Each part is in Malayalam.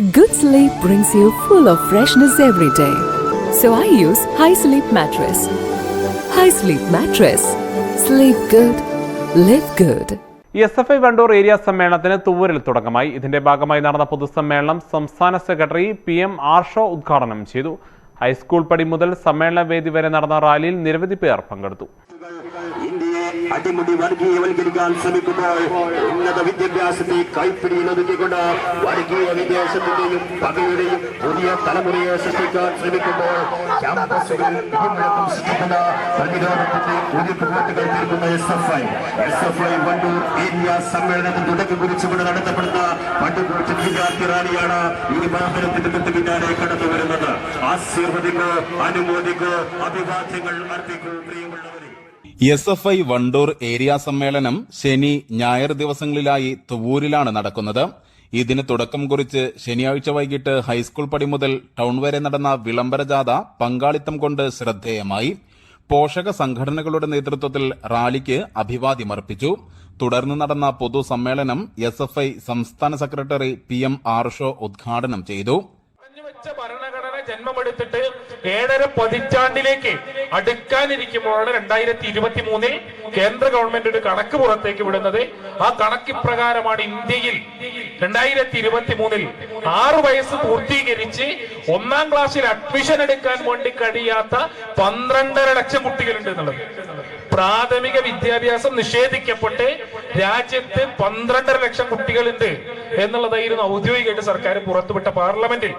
Good sleep brings you full of freshness every day. So I use High Sleep Mattress. High Sleep Mattress. Sleep good. Live good. S F I Wandoor area സമ്മേളനത്തിന് തുവൂരിൽ തുടക്കമായി ഇതിന്റെ ഭാഗമായി നടന്ന പൊതുസമ്മേളനം സംസ്ഥാന സെക്രട്ടറി പി എം ആർഷോ ഉദ്ഘാടനം ചെയ്തു ഹൈസ്കൂൾ പടി മുതൽ സമ്മേളന വേദി വരെ നടന്ന റാലിയിൽ നിരവധി പേർ പങ്കെടുത്തു അടിമുടി വർഗീയവൽക്കരിക്കാൻ ശ്രമിക്കുമ്പോൾ ഉന്നത വിദ്യാഭ്യാസത്തെ കൈപ്പിടിയിൽ ഒതുക്കിക്കൊണ്ട് വർഗീയ വിദേശത്തിന്റെയും പകയുടെയും പുതിയ തലമുറയെ സൃഷ്ടിക്കാൻ ശ്രമിക്കുമ്പോൾ ക്യാമ്പസുകളിൽ ഇടിമുഴക്കം സൃഷ്ടിക്കുന്ന പ്രതിരോധത്തിന്റെ ഉരുക്കുകെട്ടുകൾ തീർക്കുന്ന S F I. S F I Wandoor area സമ്മേളനത്തിന് തുടക്കം കുറിച്ചുകൊണ്ട് നടത്തപ്പെടുന്ന വണ്ടൂർ വിദ്യാർത്ഥി റാലിയാണ് ഈ വാഹനത്തിന്റെ തൊട്ട് പിന്നാലെ കടന്നു വരുന്നത്. ആശീർവദിക്കോ അനുമോദിക്കോ അഭിവാദ്യങ്ങൾ അർപ്പിക്കൂ പ്രിയമുള്ളവരെ. S F I Wandoor area സമ്മേളനം ശനി ഞായർ ദിവസങ്ങളിലായി തുവൂരിലാണ് നടക്കുന്നത്. ഇതിന് തുടക്കം കുറിച്ച് ശനിയാഴ്ച വൈകിട്ട് ഹൈസ്കൂൾ പടി മുതൽ ടൗൺ വരെ നടന്ന വിളംബര ജാഥ പങ്കാളിത്തം കൊണ്ട് ശ്രദ്ധേയമായി. പോഷക സംഘടനകളുടെ നേതൃത്വത്തിൽ റാലിക്ക് അഭിവാദ്യമർപ്പിച്ചു. തുടർന്ന് നടന്ന പൊതുസമ്മേളനം എസ് എഫ് ഐ സംസ്ഥാന സെക്രട്ടറി പി എം ആർഷോ ഉദ്ഘാടനം ചെയ്തു. ഭരണഘടന ജന്മമെടുത്തിട്ട് ഏഴര പതിറ്റാണ്ടിലേക്ക് അടുക്കാനിരിക്കുമ്പോഴാണ് രണ്ടായിരത്തി ഇരുപത്തി മൂന്നിൽ കേന്ദ്ര ഗവൺമെന്റ് ഒരു കണക്ക് പുറത്തേക്ക് വിടുന്നത്. ആ കണക്ക് ഇപ്രകാരമാണ് ഇന്ത്യയിൽ രണ്ടായിരത്തി ഇരുപത്തി മൂന്നിൽ ആറ് വയസ്സ് പൂർത്തീകരിച്ച് ഒന്നാം ക്ലാസ്സിൽ അഡ്മിഷൻ എടുക്കാൻ വേണ്ടി കഴിയാത്ത പന്ത്രണ്ടര ലക്ഷം കുട്ടികളുണ്ട് എന്നുള്ളത്. പ്രാഥമിക വിദ്യാഭ്യാസം നിഷേധിക്കപ്പെട്ട് രാജ്യത്ത് പന്ത്രണ്ടര ലക്ഷം കുട്ടികളുണ്ട് എന്നുള്ളതായിരുന്നു ഔദ്യോഗികമായിട്ട് സർക്കാർ പുറത്തുവിട്ട പാർലമെന്റിൽ.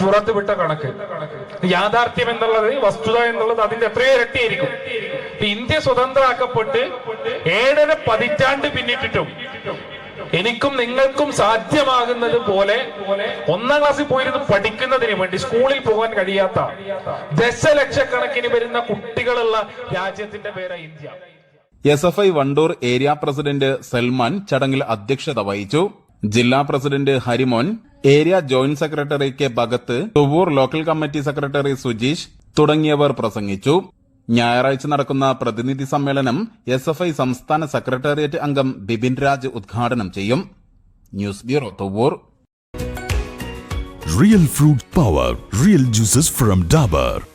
പുറത്തുവിട്ട കണക്ക്. യാഥാർത്ഥ്യം എന്നുള്ളത് വസ്തുത എന്നുള്ളത് അതിന്റെ എത്രയോ ഇരട്ടിയായിരിക്കും. ഇന്ത്യ സ്വതന്ത്രമാക്കപ്പെട്ട് ഏഴര പതിറ്റാണ്ട് പിന്നിട്ടിട്ടും എനിക്കും നിങ്ങൾക്കും സാധ്യമാകുന്നത് പോലെ ഒന്നാം ക്ലാസ്സിൽ പോയിരുന്ന് പഠിക്കുന്നതിന് വേണ്ടി സ്കൂളിൽ പോകാൻ കഴിയാത്ത ദശലക്ഷക്കണക്കിന് വരുന്ന കുട്ടികളുള്ള രാജ്യത്തിന്റെ പേരാണ് India. S F I Wandoor area president Salman ചടങ്ങിൽ അധ്യക്ഷത വഹിച്ചു. ജില്ലാ president Harimon area joint secretary K Bhagath Thuvur local committee secretary Sujeesh തുടങ്ങിയവർ പ്രസംഗിച്ചു. ഞായറാഴ്ച നടക്കുന്ന പ്രതിനിധി സമ്മേളനം എസ് എഫ് ഐ സംസ്ഥാന സെക്രട്ടേറിയറ്റ് അംഗം ബിപിൻ രാജ് ഉദ്ഘാടനം ചെയ്യും. News bureau Thuvur. Real fruit power real juices from Dabur.